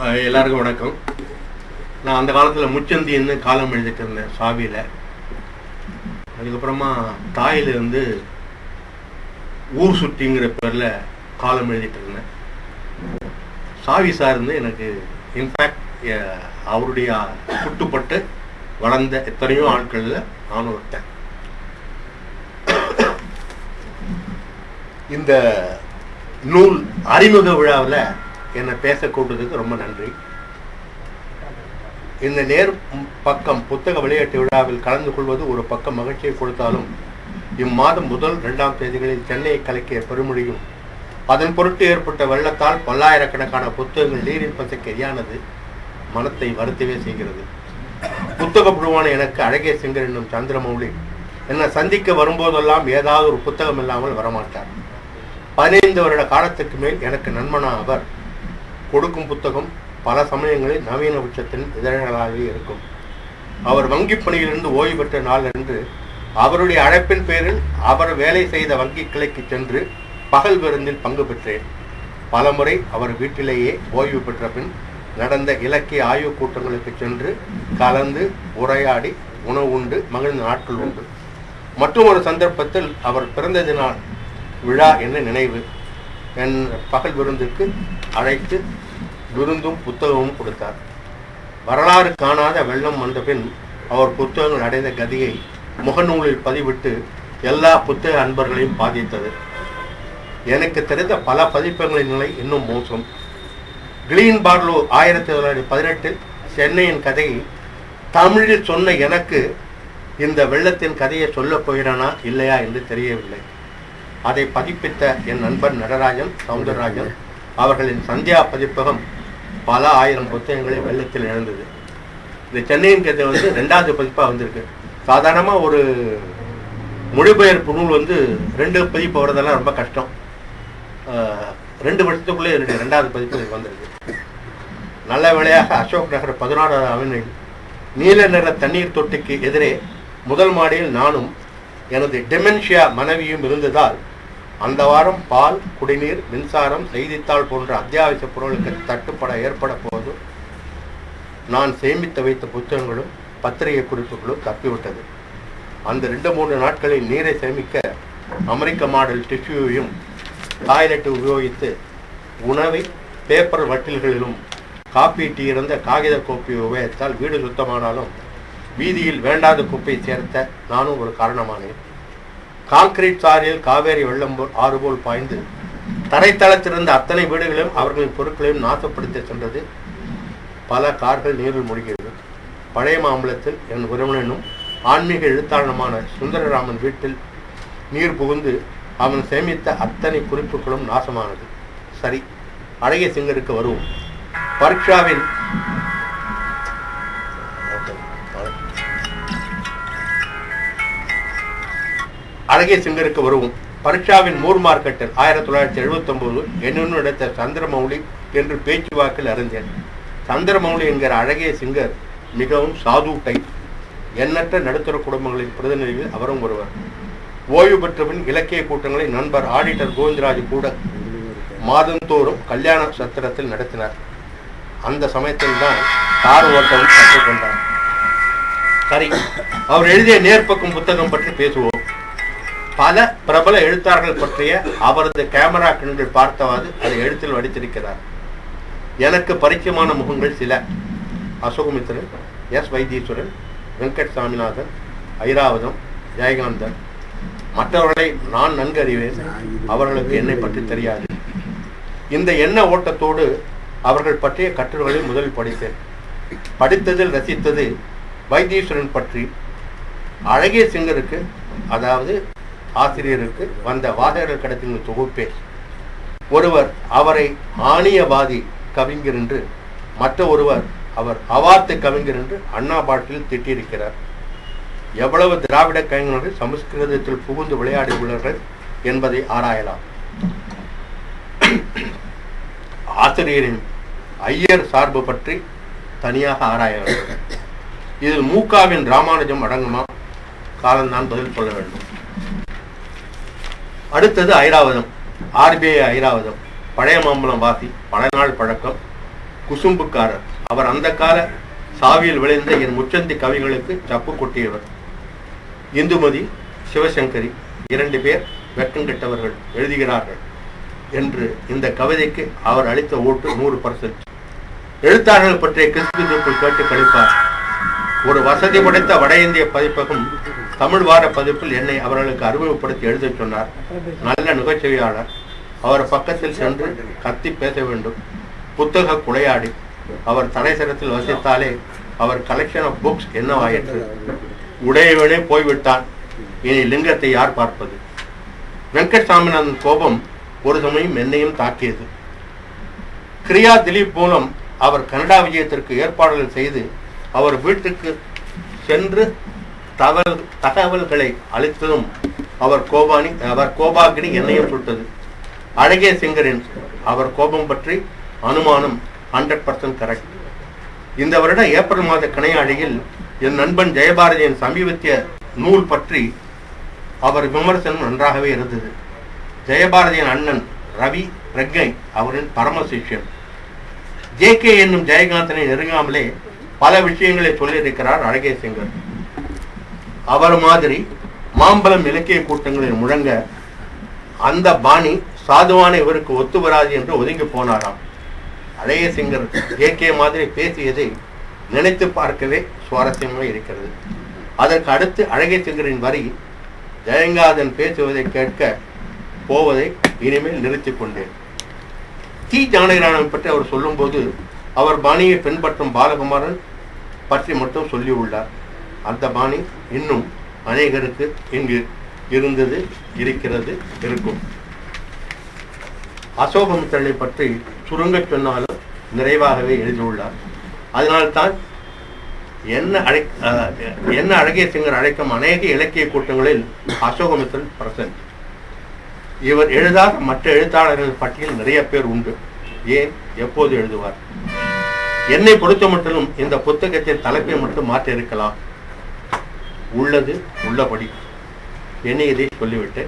எல்லாருக்கும் வணக்கம். நான் அந்த காலத்தில் முச்சந்தின்னு காலம் எழுதிட்டு இருந்தேன் சாவியில். அதுக்கப்புறமா தாயிலிருந்து ஊர் சுட்டிங்கிற பேரில் காலம் எழுதிட்டு இருந்தேன். சாவி சார் வந்து எனக்கு இன்ஃபேக்ட் அவருடைய சுட்டுப்பட்டு வளர்ந்த எத்தனையோ ஆட்களில் நானும் ஒருத்தன். இந்த நூல் அறிமுக விழாவில் என்னை பேச கூப்பிட்டதுக்கு ரொம்ப நன்றி. இந்த நேர் பக்கம் புத்தக விளையாட்டு விழாவில் கலந்து கொள்வது ஒரு பக்கம் மகிழ்ச்சியை கொடுத்தாலும் இம்மாதம் முதல் இரண்டாம் தேதிகளில் சென்னையை கலக்கிய பெருமொழியும் அதன் பொருட்டு ஏற்பட்ட வெள்ளத்தால் பல்லாயிரக்கணக்கான புத்தகங்கள் நீரில் பசைக்கு எரியானது மனத்தை வருத்தவே செய்கிறது. புத்தக புழுவான எனக்கு அழகிய சிங்கர் என்னும் சந்திரமௌலி என்னை சந்திக்க வரும்போதெல்லாம் ஏதாவது ஒரு புத்தகம் இல்லாமல் வரமாட்டார். பதினைந்து வருட காலத்துக்கு மேல் எனக்கு நண்பனா அவர் கொடுக்கும் புத்தகம் பல சமயங்களில் நவீன உச்சத்தின் இதழ்களாகவே இருக்கும். அவர் வங்கி பணியிலிருந்து ஓய்வு பெற்ற நாள் அன்று அவருடைய அழைப்பின் பேரில் அவர் வேலை செய்த வங்கி கிளைக்கு சென்று பகல் விருந்தில் பங்கு பெற்றேன். பலமுறை அவர் வீட்டிலேயே ஓய்வு பெற்ற பின் நடந்த இலக்கிய ஆய்வுக் கூட்டங்களுக்கு சென்று கலந்து உரையாடி உணவு உண்டு மகிழ்ந்த நாட்கள் உண்டு. மற்றும் ஒரு சந்தர்ப்பத்தில் அவர் பிறந்த நாள் விழா என்ற நினைவு என் பகல் விருந்துக்கு அழைத்து விருந்தும் புத்தகமும் கொடுத்தார். வரலாறு காணாத வெள்ளம் வந்த பின் அவர் புத்தகங்கள் அடைந்த கதியை முகநூலில் பதிவிட்டு எல்லா புத்தக அன்பர்களையும் பாதித்தது. எனக்கு தெரிந்த பல பதிப்பங்களின் நிலை இன்னும் மோசம். கிளீன் பார்லோ ஆயிரத்தி தொள்ளாயிரத்தி பதினெட்டில் சென்னையின் கதையை தமிழில் சொன்ன எனக்கு இந்த வெள்ளத்தின் கதையை சொல்லப் போகிறானா இல்லையா என்று தெரியவில்லை. அதை பதிப்பித்த என் நண்பர் நடராஜன் சவுந்தரராஜன் அவர்களின் சந்தியா பதிப்பகம் பல ஆயிரம் புத்தகங்களை வெள்ளத்தில் இழந்தது இந்த சென்னையின் கதை வந்து ரெண்டாவது பதிப்பாக வந்திருக்கு. சாதாரணமாக ஒரு மொழிபெயர்ப்பு நூல் வந்து ரெண்டு பதிப்பு வர்றதெல்லாம் ரொம்ப கஷ்டம். ரெண்டு வருஷத்துக்குள்ளே என்னுடைய ரெண்டாவது பதிப்பு எனக்கு வந்திருக்கு. நல்ல வேளையாக அசோக் நகர் பதினாறாவது அவனில் நீல நிற தண்ணீர் தொட்டிக்கு எதிரே முதல் மாடியில் நானும் எனது டெமென்ஷியா மனைவியும் இருந்ததால் அந்த வாரம் பால் குடிநீர் மின்சாரம் செய்தித்தாள் போன்ற அத்தியாவசிய பொருட்களுக்கு தட்டுப்பட ஏற்பட போது நான் சேமித்து வைத்த புத்தகங்களும் பத்திரிகை குறிப்புகளும் தப்பிவிட்டது. அந்த ரெண்டு மூன்று நாட்களில் நீரை சேமிக்க அமெரிக்க மாடல் டிஷ்யூவையும் டாய்லெட் உபயோகித்து உணவை பேப்பர் வட்டில்களிலும் காப்பி டீ இருந்த காகித கோப்பை உபயோகித்தால் வீடு சுத்தமானாலும் வீதியில் வேண்டாத குப்பை சேர்த்த நானும் ஒரு காரணமானேன். கான்கிரீட் சாரில் காவேரி வெள்ளம் போல் ஆறு போல் பாய்ந்து தரைத்தளத்திலிருந்த அத்தனை வீடுகளையும் அவர்களின் பொருட்களையும் நாசப்படுத்தி சென்றது. பல கார்கள் நீரில் மூழ்கியது. பழைய மாம்பலத்தில் என் உறவினனும் ஆன்மீக எழுத்தாளனுமான சுந்தரராமன் வீட்டில் நீர் புகுந்து அவன் சேமித்த அத்தனை குறிப்புகளும் நாசமானது. சரி அழகிய சிங்கருக்கு வருவோம். பரீட்சாவின் அழகிய சிங்கருக்கு வருவோம் பரீட்சாவின் மூர் மார்க்கெட்டில் ஆயிரத்தி தொள்ளாயிரத்தி எழுபத்தி ஒன்பது என்னுடன் எடுத்த சந்திரமௌலி என்று பேச்சுவாக்கில் அறிந்தேன் சந்திரமௌலி என்கிற அழகிய சிங்கர் மிகவும் சாது டைப். எண்ணற்ற நடுத்தர குடும்பங்களின் பிரதிநிதிகள் அவரும் ஒருவர். ஓய்வு பெற்றபின் இலக்கிய கூட்டங்களை நண்பர் ஆடிட்டர் கோவிந்தராஜ் கூட மாதந்தோறும் கல்யாண சத்திரத்தில் நடத்தினார். அந்த சமயத்தில் தான் கார் ஓட்டவும் கற்றுக்கொண்டார் சரி அவர் எழுதிய நேர்பக்கம் புத்தகம் பற்றி பேசுவோம். பல பிரபல எழுத்தாளர்கள் பற்றிய அவரது கேமரா கண்கள் பார்த்தவாறு அதை எழுத்தில் வடித்திருக்கிறார். எனக்கு பரிச்சயமான முகங்கள் சில. அசோகமித்திரன் எஸ். வைத்தீஸ்வரன் வெங்கட் சாமிநாதன் ஐராவதம் ஜெயகாந்தன். மற்றவர்களை நான் நன்கு அறிவேன். அவர்களுக்கு என்னை பற்றி தெரியாது. இந்த எண்ண ஓட்டத்தோடு அவர்கள் பற்றிய கட்டுரைகளை முதலில் படித்தேன். படித்ததில் ரசித்தது வைத்தீஸ்வரன் பற்றி. அழகிய சிங்கருக்கு அதாவது ஆசிரியருக்கு வந்த வாசகர்கள் கடத்தின் தொகுப்பே. ஒருவர் அவரை ஆணியவாதி கவிஞர் என்று மற்ற ஒருவர் அவர் அவார்த்து கவிஞர் என்று அண்ணா பாட்டில் திட்டியிருக்கிறார். எவ்வளவு திராவிட கவிஞர்கள் சமஸ்கிருதத்தில் புகுந்து விளையாடி உள்ளார்கள் என்பதை ஆராயலாம். ஆசிரியரின் ஐயர் சார்பு பற்றி தனியாக ஆராய வேண்டும் இதில் மூகாவின் ராமானுஜம் அடங்குமா? காலம்தான் பதில் சொல்ல வேண்டும். அடுத்தது ஐராவதம். ஆர்பிஐ ஐராவதம். பழைய மாம்பழம் வாசி பல நாள் பழக்கம். குசும்புக்காரர். அவர் அந்த கால சாவியில் விளைந்த என் முச்சந்தி கவிகளுக்கு சப்பு கொட்டியவர். இந்துமதி சிவசங்கரி இரண்டு பேர் வெட்கங்கெட்டவர்கள் எழுதுகிறார்கள் என்று இந்த கவிதைக்கு அவர் அளித்த ஓட்டு நூறு பர்சன்ட் எழுத்தாளர்கள் பற்றிய கிறிஸ்து கேட்டு கழிப்பார். ஒரு வசதி படைத்த வட இந்திய பதிப்பகம் தமிழ் வார பதிப்பில் என்னை அவர்களுக்கு அறிமுகப்படுத்தி எழுத சொன்னார். நல்ல நுகைச்சுவையாளர் அவர் பக்கத்தில் சென்று கத்தி பேச வேண்டும். புத்தக குளையாடி அவர் தலைசரத்தில் வசித்தாலே அவர் கலெக்ஷன் ஆஃப் புக்ஸ் என்னவாயிற்று? உடையவனே போய்விட்டான். இனி லிங்கத்தை யார் பார்ப்பது? வெங்கட்சாமிநாதன் கோபம் ஒரு சமயம் என்னையும் தாக்கியது. கிரியா திலீப் மூலம் அவர் கனடா விஜயத்திற்கு ஏற்பாடுகள் செய்து அவர் வீட்டுக்கு சென்று தகவல் தகவல்களை அளித்ததும் அவர் கோபானி அவர் கோபாகினி என்னையும் சுட்டது. அழகிய சிங்கரின் அவர் கோபம் பற்றி அனுமானம் ஹண்ட்ரட் பர்சன்ட் கரெக்ட் இந்த வருட ஏப்ரல் மாத கணையாழியில் என் நண்பன் ஜெயபாரதியின் சமீபத்திய நூல் பற்றி அவர் விமர்சனம் நன்றாகவே இருந்தது. ஜெயபாரதியின் அண்ணன் ரவி பிரக்ஞை அவரின் பரம சிஷ்யன். ஜே கே என்னும் ஜெயகாந்தனை நெருங்காமலே பல விஷயங்களை சொல்லியிருக்கிறார் அழகே சிங்கர். அவர் மாதிரி மாம்பழம் இலக்கிய கூட்டங்களில் முழங்க அந்த பாணி சாதுவான இவருக்கு ஒத்து வராது என்று ஒதுங்கி போனாராம். அழகே சிங்கர் ஜே கே மாதிரி பேசியதை நினைத்து பார்க்கவே சுவாரஸ்யமாக இருக்கிறது. அதற்கு அடுத்து அழகிய சிங்கரின் வரி ஜெயங்காதன் பேசுவதை கேட்க போவதை இனிமேல் நிறுத்திக் கொண்டேன். டி ஜானகிராமன் பற்றி அவர் சொல்லும்போது அவர் பாணியை பின்பற்றும் பாலகுமாரன் பற்றி மட்டும் சொல்லியுள்ளார். அந்த பாணி இன்னும் அநேகருக்கு இங்கு இருந்தது இருக்கிறது இருக்கும். அசோகமித்திரனை பற்றி சுருங்கச் சொன்னாலும் நிறைவாகவே எழுதியுள்ளார். அதனால்தான் என்ன அழை என்ன அழகிய சிங்கர் அழைக்கும் அநேக இலக்கிய கூட்டங்களில் அசோகமித்திரன் பிரசன். இவர் எழுதாத மற்ற எழுத்தாளர்கள் பட்டியல் நிறைய பேர் உண்டு. ஏன்? எப்போது எழுதுவார்? என்னை பொறுத்த மட்டும் இந்த புத்தகத்தின் தலைப்பை மட்டும் மாற்றி இருக்கலாம் உள்ளது உள்ளபடி. என்னை இதை சொல்லிவிட்டு